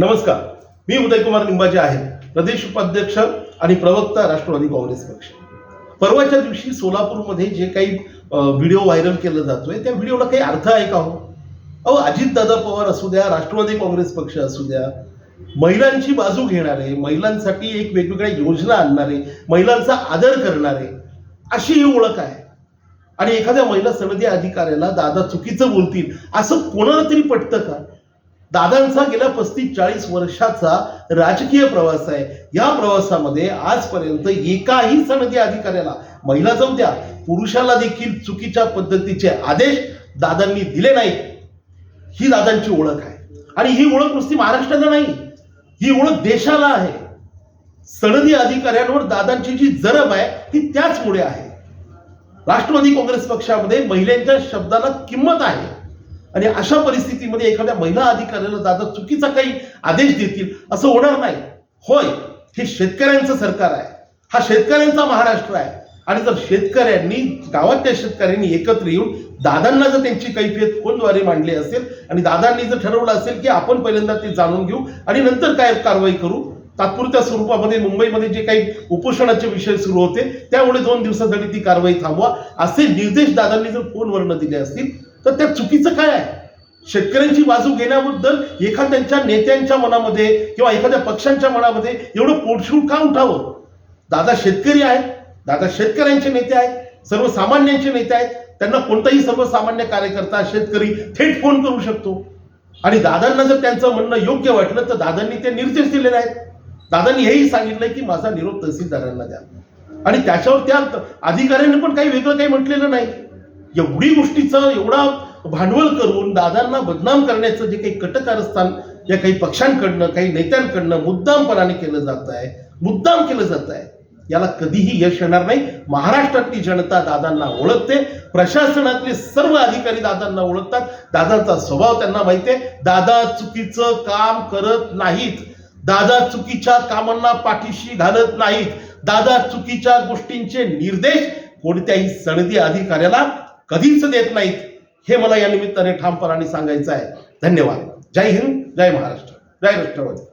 नमस्कार. मी उदयकुमार निंबाजे आहे. प्रदेश उपाध्यक्ष आणि प्रवक्ता राष्ट्रवादी काँग्रेस पक्ष. परवाच्या दिवशी सोलापूरमध्ये जे काही व्हिडिओ व्हायरल केला जातोय त्या व्हिडिओला काही अर्थ आहे का हो? अहो अजितदादा पवार असू द्या राष्ट्रवादी काँग्रेस पक्ष असू द्या महिलांची बाजू घेणारे महिलांसाठी एक वेगवेगळ्या योजना आणणारे महिलांचा आदर करणारे अशी ही ओळख आहे. आणि एखाद्या महिला सनदी अधिकाऱ्याला दादा चुकीचं बोलतील असं कोणाला तरी पटतं का? दादांचा गेल्या पस्तीस चाळीस वर्षाचा राजकीय प्रवास आहे. या प्रवासामध्ये आजपर्यंत एकाही सनदी अधिकाऱ्याला महिला जाऊ द्या पुरुषाला देखील चुकीच्या पद्धतीचे आदेश दादांनी दिले नाहीत. ही दादांची ओळख आहे. आणि ही ओळख नुसती महाराष्ट्राला नाही ही ओळख देशाला आहे. सनदी अधिकाऱ्यांवर दादांची जी जरब आहे ती त्याचमुळे आहे. राष्ट्रवादी काँग्रेस पक्षामध्ये महिलांच्या शब्दाला किंमत आहे. आणि अशा परिस्थितीमध्ये एखाद्या महिला अधिकाऱ्याला दादा चुकीचा काही आदेश देतील असं होणार नाही. होय हे शेतकऱ्यांचं सरकार आहे. हा शेतकऱ्यांचा महाराष्ट्र आहे. आणि जर शेतकऱ्यांनी गावातल्या शेतकऱ्यांनी एकत्र येऊन दादांना जर त्यांची कैफियत फोनद्वारे मांडली असेल आणि दादांनी जर ठरवलं असेल की आपण पहिल्यांदा ते जाणून घेऊ आणि नंतर काय कारवाई करू तात्पुरत्या स्वरूपामध्ये मुंबईमध्ये जे काही उपोषणाचे विषय सुरू होते त्यामुळे दोन दिवसासाठी ती कारवाई थांबवा. असे निर्देश दादांनी जर फोनवरनं दिले असतील तर त्या चुकीचं काय आहे? शेतकऱ्यांची बाजू घेण्याबद्दल एखाद्यांच्या नेत्यांच्या मनामध्ये किंवा एखाद्या पक्षांच्या मनामध्ये एवढं पोटशूळ का उठावं? दादा शेतकरी आहेत दादा शेतकऱ्यांचे नेते आहेत सर्वसामान्यांचे नेते आहेत त्यांना कोणताही सर्वसामान्य कार्यकर्ता शेतकरी थेट फोन करू शकतो. आणि दादांना जर त्यांचं म्हणणं योग्य वाटलं तर दादांनी ते निर्देश दिलेले आहेत. दादांनी हेही सांगितलंय की माझा निरोप तहसीलदारांना द्या. आणि त्याच्यावर त्या अधिकाऱ्यांनी पण काही वेगळं काही म्हटलेलं नाही. एवढी गोष्टीचं एवढा भांडवल करून दादांना बदनाम करण्याचं जे काही कटकारस्थान या काही पक्षांकडनं काही नेत्यांकडनं मुद्दामपणाने केलं जात आहे मुद्दाम केलं जात आहे याला कधीही यश येणार नाही. महाराष्ट्रातली जनता दादांना ओळखते प्रशासनातले सर्व अधिकारी दादांना ओळखतात दादांचा स्वभाव त्यांना माहिती आहे दादा चुकीचं काम करत नाहीत. दादा चुकीच्या कामांना पाठीशी घालत नाहीत. दादा चुकीच्या गोष्टींचे निर्देश कोणत्याही सनदी अधिकाऱ्याला कधीच देत नाहीत. हे मला या निमित्ताने ठामपणाने सांगायचं आहे. धन्यवाद. जय हिंद जय महाराष्ट्र. जय राष्ट्रवादी.